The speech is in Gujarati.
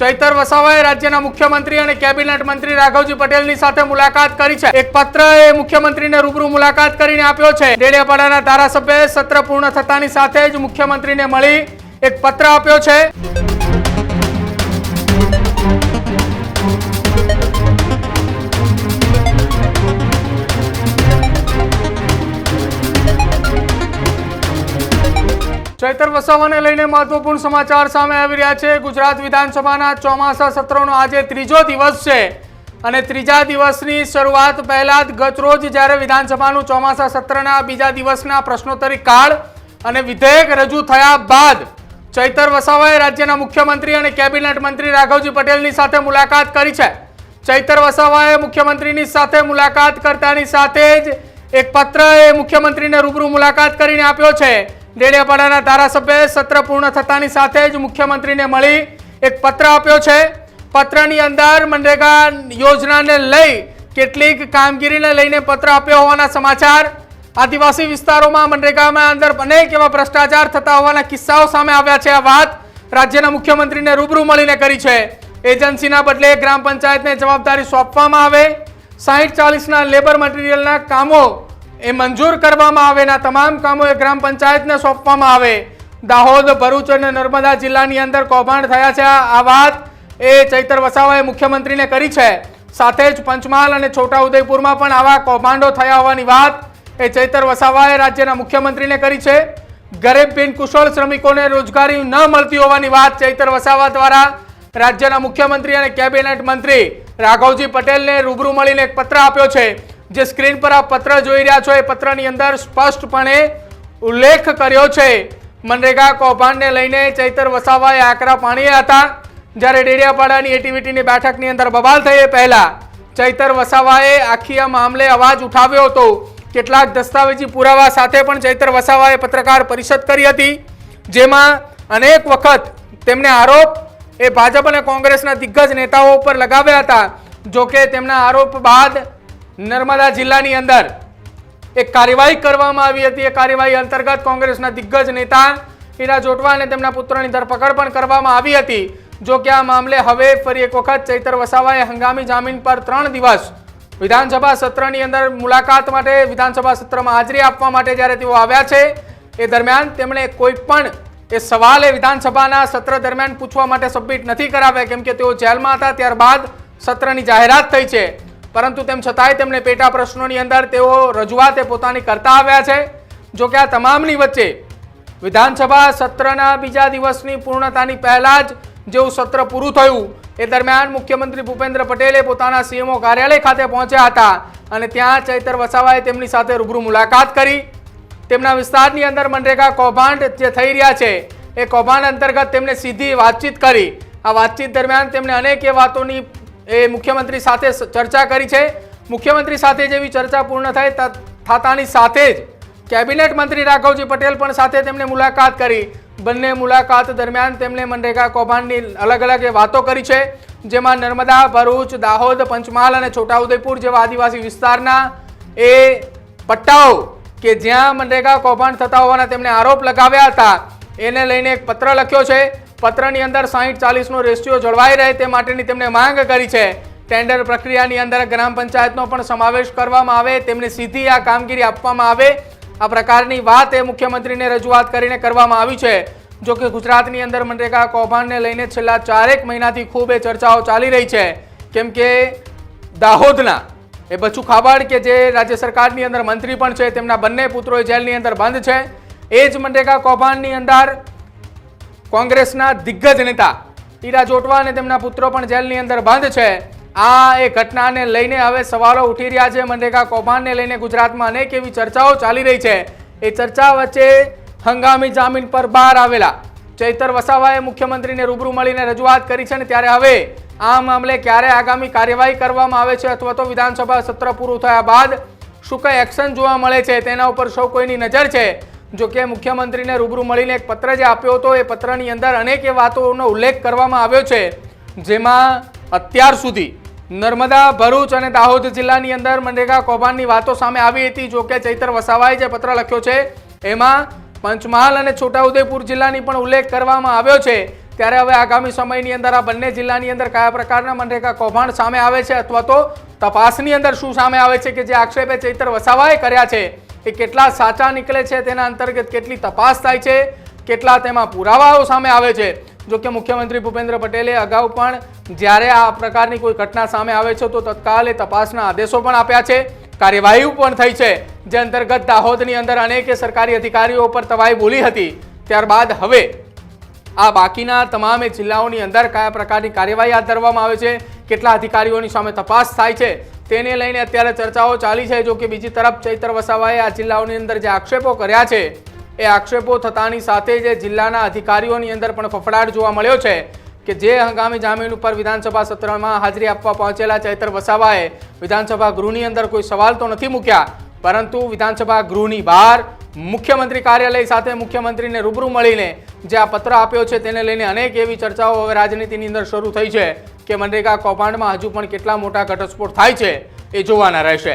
ચૈતર વસાવાએ રાજ્યના મુખ્યમંત્રી અને કેબિનેટ મંત્રી રાઘવજી પટેલની સાથે મુલાકાત કરી છે. એક પત્ર એ મુખ્યમંત્રીને રૂબરૂ મુલાકાત કરીને આપ્યો છે. ડેડિયાપાડાના ધારાસભ્યએ સત્ર પૂર્ણ થતાની સાથે જ મુખ્યમંત્રીને મળી એક પત્ર આપ્યો છે. ચૈતર વસાવાને લઈને મહત્વપૂર્ણ સમાચાર સામે આવી રહ્યા છે. ગુજરાત વિધાનસભાના ચોમાસા સત્રનો આજે ત્રીજો દિવસ છે અને ત્રીજા દિવસની શરૂઆત પહેલા જ ગતરોજ જ્યારે વિધાનસભાનું ચોમાસા સત્રના બીજા દિવસના પ્રશ્નોત્તરી કાળ અને વિધેયક રજૂ થયા બાદ ચૈતર વસાવાએ રાજ્યના મુખ્યમંત્રી અને કેબિનેટ મંત્રી રાઘવજી પટેલની સાથે મુલાકાત કરી છે. ચૈતર વસાવાએ મુખ્યમંત્રીની સાથે મુલાકાત કરતાની સાથે જ એક પત્ર એ મુખ્યમંત્રીને રૂબરૂ મુલાકાત કરીને આપ્યો છે. ડેડિયાપાડાના ધારાસભ્યએ સત્ર પૂર્ણ થતાની સાથે જ મુખ્યમંત્રીને મળી એક પત્ર આપ્યો છે. પત્રની અંદર મનરેગા યોજનાને લઈ કેટલીક કામગીરીને લઈને પત્ર આપ્યો હોવાના સમાચાર. આદિવાસી વિસ્તારોમાં મનરેગામાં અંદર અનેક એવા ભ્રષ્ટાચાર થતા હોવાના કિસ્સાઓ સામે આવ્યા છે. આ વાત રાજ્યના મુખ્યમંત્રીને રૂબરૂ મળીને કરી છે. એજન્સીના બદલે ગ્રામ પંચાયતને જવાબદારી સોંપવામાં આવે. સાહીઠ ચાલીસના લેબર મટીરિયલના કામો એ મંજૂર કરવામાં આવે ના તમામ કામો એ ગ્રામ પંચાયતને સોંપવામાં આવે. દાહોદ, ભરૂચ અને નર્મદા જિલ્લાની અંદર કૌભાંડ થયા છે. આ વાત એ ચૈતર વસાવાએ મુખ્યમંત્રીને કરી છે. સાથે જ પંચમહાલ અને છોટાઉદેપુરમાં પણ આવા કૌભાંડો થયા હોવાની વાત એ ચૈતર વસાવાએ રાજ્યના મુખ્યમંત્રીને કરી છે. ગરીબ બિન કુશળ શ્રમિકોને રોજગારી ન મળતી હોવાની વાત ચૈતર વસાવા દ્વારા રાજ્યના મુખ્યમંત્રી અને કેબિનેટ મંત્રી રાઘવજી પટેલને રૂબરૂ મળીને એક પત્ર આપ્યો છે. જે સ્ક્રીન પર આ પત્ર જોઈ રહ્યા છો, એ પત્રની અંદર સ્પષ્ટપણે ઉલ્લેખ કર્યો છે. મનરેગા કૌભાંડને લઈને ચૈતર વસાવાએ આકરા પાણીએ હતા. જ્યારે ડેડિયાપાડાની એટીવીટીની બેઠકની અંદર બબાલ થઈ એ પહેલા, ચૈતર વસાવાએ આખી આ મામલે અવાજ ઉઠાવ્યો હતો. કેટલાક દસ્તાવેજી પુરાવા સાથે પણ ચૈતર વસાવાએ પત્રકાર પરિષદ કરી હતી. જેમાં અનેક વખત તેમને આરોપ એ ભાજપ અને કોંગ્રેસના દિગ્ગજ નેતાઓ ઉપર લગાવ્યા હતા. જોકે તેમના આરોપ બાદ નર્મદા જિલ્લાની અંદર એક કાર્યવાહી કરવામાં આવી હતી. એ કાર્યવાહી અંતર્ગત કોંગ્રેસના દિગ્ગજ નેતા હીરા જોટવા અને તેમના પુત્રની ધરપકડ પણ કરવામાં આવી હતી. જો કે આ મામલે હવે ફરી એક વખત ચૈતર વસાવાએ હંગામી જામીન પર ત્રણ દિવસ વિધાનસભા સત્રની અંદર મુલાકાત માટે વિધાનસભા સત્રમાં હાજરી આપવા માટે જ્યારે તેઓ આવ્યા છે, એ દરમિયાન તેમણે કોઈ પણ એ સવાલ એ વિધાનસભાના સત્ર દરમિયાન પૂછવા માટે સબમિટ નથી કરાવ્યા. કેમ કે તેઓ જેલમાં હતા. ત્યારબાદ સત્રની જાહેરાત થઈ છે. પરંતુ તેમ છતાંય તેમણે પેટા પ્રશ્નોની અંદર તેઓ રજૂઆત પોતાની કરતા આવ્યા છે. જો કે આ તમામની વચ્ચે વિધાનસભા સત્રના બીજા દિવસની પૂર્ણતાની પહેલાં જ જેવું સત્ર પૂરું થયું, એ દરમિયાન મુખ્યમંત્રી ભૂપેન્દ્ર પટેલે પોતાના સીએમઓ કાર્યાલય ખાતે પહોંચ્યા હતા અને ત્યાં ચૈતર વસાવાએ તેમની સાથે રૂબરૂ મુલાકાત કરી. તેમના વિસ્તારની અંદર મનરેગા કૌભાંડ જે થઈ રહ્યા છે, એ કૌભાંડ અંતર્ગત તેમને સીધી વાતચીત કરી. આ વાતચીત દરમિયાન તેમણે અનેક એ વાતોની એ મુખ્યમંત્રી સાથે ચર્ચા કરી છે. મુખ્યમંત્રી સાથે જેવી ચર્ચા પૂર્ણ ત- થતાની સાથે જ કેબિનેટ મંત્રી રાઘવજી પટેલ પણ સાથે તેમણે મુલાકાત કરી. બંને મુલાકાત દરમિયાન તેમણે મનરેગા કૌભાંડની અલગ અલગ વાતો કરી છે. જેમાં નર્મદા, ભરૂચ, દાહોદ, પંચમહાલ અને છોટાઉદેપુર જેવા આદિવાસી વિસ્તારના એ પટ્ટાઓ કે જ્યાં મનરેગા કૌભાંડ થતા હોવાના તેમણે આરોપ લગાવ્યા હતા. એને લઈને એક પત્ર લખ્યો છે. પત્રની અંદર સાહીઠ, ચાલીસનો રેશિયો જળવાઈ રહે તે માટેની તેમણે માંગ કરી છે. ટેન્ડર પ્રક્રિયાની અંદર ગ્રામ પંચાયતનો પણ સમાવેશ કરવામાં આવે, તેમને સીધી આ કામગીરી આપવામાં આવે. આ પ્રકારની વાત એ મુખ્યમંત્રીને રજૂઆત કરીને કરવામાં આવી છે. જો કે ગુજરાતની અંદર મનરેગા કૌભાંડને લઈને છેલ્લા ચારેક મહિનાથી ખૂબ એ ચર્ચાઓ ચાલી રહી છે. કેમ કે દાહોદના એ બચુ ખાબાડ કે જે રાજ્ય સરકારની અંદર મંત્રી પણ છે, તેમના બંને પુત્રો જેલની અંદર બંધ છે. એ જ મનરેગા કૌભાંડની અંદર કોંગ્રેસના દિગ્ગજ નેતા ઈરા જોટવા અને તેમના પુત્રો પણ જેલની અંદર બંધ છે. આ એ ઘટનાને લઈને હવે સવાલો ઉઠી રહ્યા છે. મનરેગા કૌભાંડને લઈને ગુજરાતમાં અનેક એવી ચર્ચાઓ ચાલી રહી છે. એ ચર્ચા વચ્ચે હંગામી જામીન પર બહાર આવેલા ચૈતર વસાવાએ મુખ્યમંત્રીને રૂબરૂ મળીને રજૂઆત કરી છે ને ત્યારે હવે આ મામલે ક્યારે આગામી કાર્યવાહી કરવામાં આવે છે અથવા તો વિધાનસભા સત્ર પૂરું થયા બાદ શું કઈ એક્શન જોવા મળે છે તેના ઉપર સૌ કોઈની નજર છે. જો કે મુખ્યમંત્રીને રૂબરૂ મળીને એક પત્ર જે આપ્યો હતો, એ પત્રની અંદર અનેક એ વાતોનો ઉલ્લેખ કરવામાં આવ્યો છે, જેમાં અત્યાર સુધી નર્મદા, ભરૂચ અને દાહોદ જિલ્લાની અંદર મનરેગા કૌભાંડની વાતો સામે આવી હતી. જો કે ચૈતર વસાવાએ જે પત્ર લખ્યો છે, એમાં પંચમહાલ અને છોટાઉદેપુર જિલ્લાની પણ ઉલ્લેખ કરવામાં આવ્યો છે. ત્યારે હવે આગામી સમયની અંદર આ બંને જિલ્લાની અંદર કયા પ્રકારના મનરેગા કૌભાંડ સામે આવે છે અથવા તો તપાસની અંદર શું સામે આવે છે કે જે આક્ષેપે ચૈતર વસાવાએ કર્યા છે એ કેટલા સાચા નીકળે છે તેના અંતર્ગત કેટલી તપાસ થાય છે, કેટલા તેમાં પુરાવાઓ સામે આવે છે. જો કે મુખ્યમંત્રી ભૂપેન્દ્ર પટેલે અગાઉ પણ જ્યારે આ પ્રકારની કોઈ ઘટના સામે આવે છે, તો તત્કાલે તપાસના આદેશો પણ આપ્યા છે. કાર્યવાહી પણ થઈ છે, જે અંતર્ગત દાહોદની અંદર અનેકે સરકારી અધિકારીઓ પર તવાઈ બોલી હતી. ત્યારબાદ હવે આ બાકીના તમામે જિલ્લાઓની અંદર કયા પ્રકારની કાર્યવાહી હાથ ધરવામાં આવે છે, કેટલા અધિકારીઓની સામે તપાસ થાય છે તેને લઈને અત્યારે ચર્ચાઓ ચાલી છે. જો કે બીજી તરફ ચૈત્ર વસાવાએ આ જિલ્લાઓની અંદર જે આક્ષેપો કર્યા છે, એ આક્ષેપો થતાની સાથે જે જિલ્લાના અધિકારીઓની અંદર પણ ફફડાટ જોવા મળ્યો છે કે જે હંગામી જામીન ઉપર વિધાનસભા સત્રમાં હાજરી આપવા પહોંચેલા ચૈત્ર વસાવાએ વિધાનસભા ગૃહની અંદર કોઈ સવાલ તો નથી મૂક્યા, પરંતુ વિધાનસભા ગૃહની બહાર મુખ્યમંત્રી કાર્યાલય સાથે મુખ્યમંત્રીને રૂબરૂ મળીને જે આ પત્ર આપ્યો છે તેને લઈને અનેક એવી ચર્ચાઓ હવે રાજનીતિની અંદર શરૂ થઈ છે કે મનરેગા કૌભાંડમાં હજુ પણ કેટલા મોટા ઘટસ્ફોટ થાય છે એ જોવાના રહેશે.